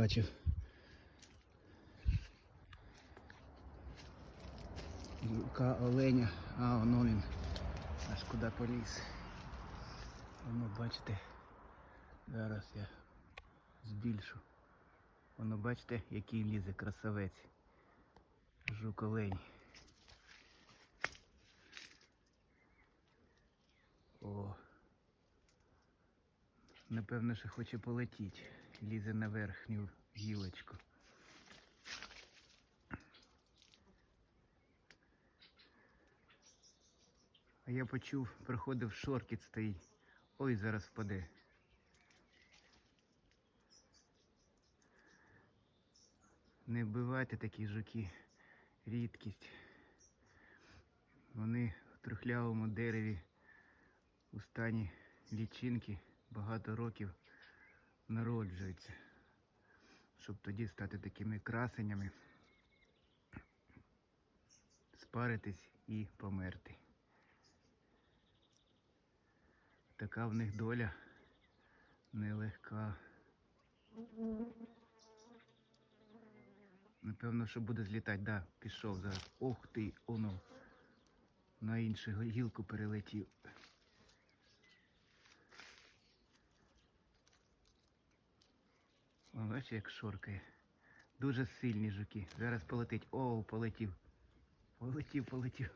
Бачив. Рука оленя, а воно він аж куди поліз. Воно бачите, зараз я збільшу. Воно бачите, який лізе красавець. Жук олень. О. Напевно, що хоче полетіти. Лізе на верхню гілочку. А я почув, проходив шоркіт стоїть. Ой, зараз впаде. Не вбивайте такі жуки. Рідкість. Вони в трухлявому дереві у стані лічинки багато років народжуються, щоб тоді стати такими красенями, спаритись і померти. Така в них доля нелегка. Напевно, що буде злітати, да, пішов зараз. Ох ти, оно. На іншу гілку перелетів. О, бачиш, як шоркає. Дуже сильні жуки. Зараз полетить. О, полетів. Полетів, полетів.